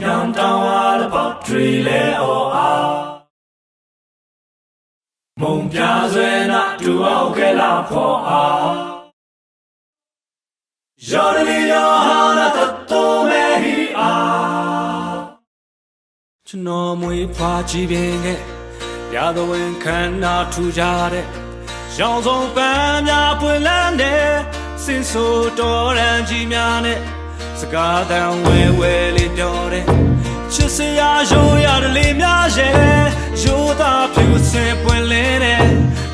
ညံတောင်းအားတစ်ပေါက်ထရီလဲအော်အားမုံပြဆွဲနာတူအောင်ကဲလာဖော်အားယော်ရီယောဟာနာတတိုမဲဟီအားကျွန်တော်မွေးဖွားကြည့်ပင်ခဲ့ရသဝင်ခန္ဓာထူကြတဲ့ရောင်စုံပန်းများပွင့်လန်းတဲ့စင်ဆိုတော်ရန်ကြီးများနဲ့ စကားတန်ဝဲဝဲလေးပြောတဲ့ချစ်စရာရိုးရတဲ့လေးများရဲ့ရိုးသားဖြူစင်ပွင့်လင်းတဲ့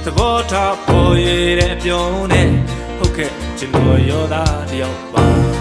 သဘောထားပေါ်ရတဲ့ပြုံးတဲ့ဟုတ်ကဲ့ကျွန်တော်ရောသားတယောက်ပါ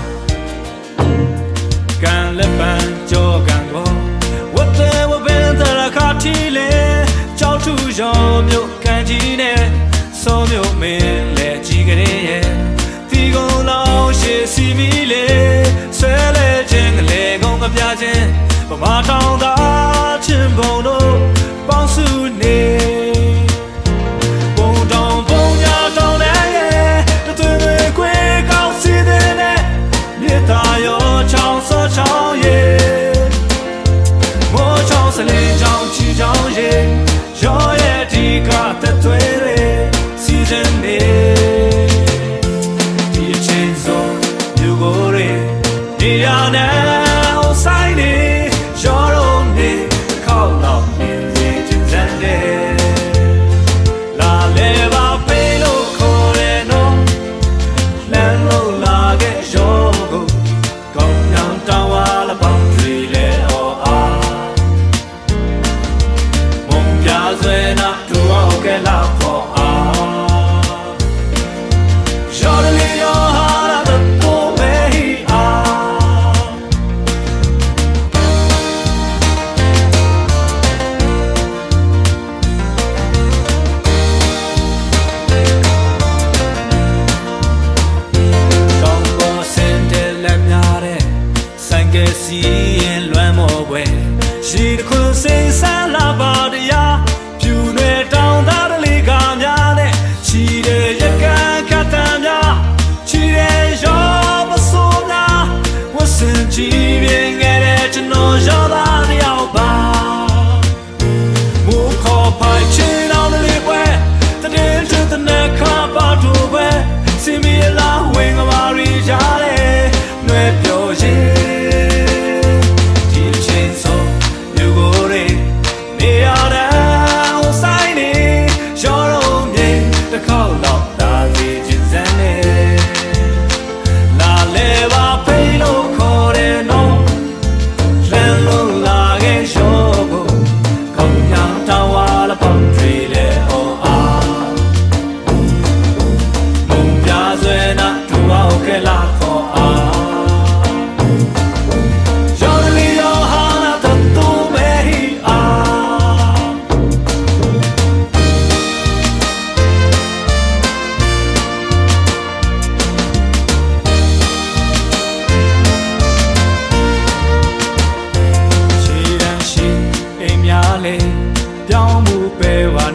ရင်လွမ်းမော်ပွဲရှိတခွန်းစိတ်ဆန်းလာ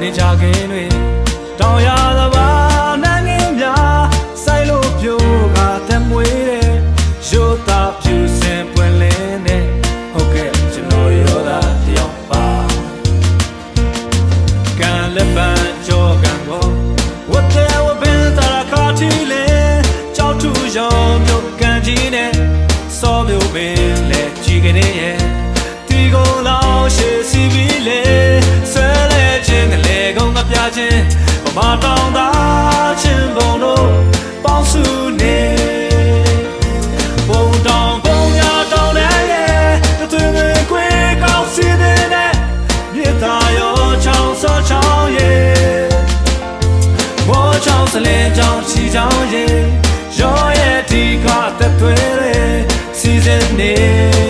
နေကြခင်တွေတောင်ရသဘာနိုင်ငံများဆိုင်လို့ပြိုကသက်မွေးတဲ့ရိုးသားပြူစင်ပွင့်လင်းတဲ့ဟုတ်ကဲ့ကျွန်တော်ရောသာတယောက်ပါကံလက်ပန်းကြောကန်ကိုဝတ်တဲ့ဝပင်တရာခါတီလေကြောက်ထူရောမြို့ကန်ကြီးနဲ့စောမျိုးပင်လက်ကြည့်ကနေရဲ့ဒီကိုလောင်ရှေစီဘီလေဆဲလဲခြင်းက လေးကုန်ကပြခြင်းပမာတောင်းသာခြင်းဘုံတို့ပေါင်းစုနေဘုံတောင်ဘုံညာတောင်းတဲ့ရဲ့တသွေးတွေခွေကောက်စီတဲ့နဲ့မြေသားရောချောင်းစောချောင်းရဲ့မောချောင်းစလဲချောင်းချီချောင်းရေရောရဲ့ဒီကသက်သွေးတွေစီစဉ်နေ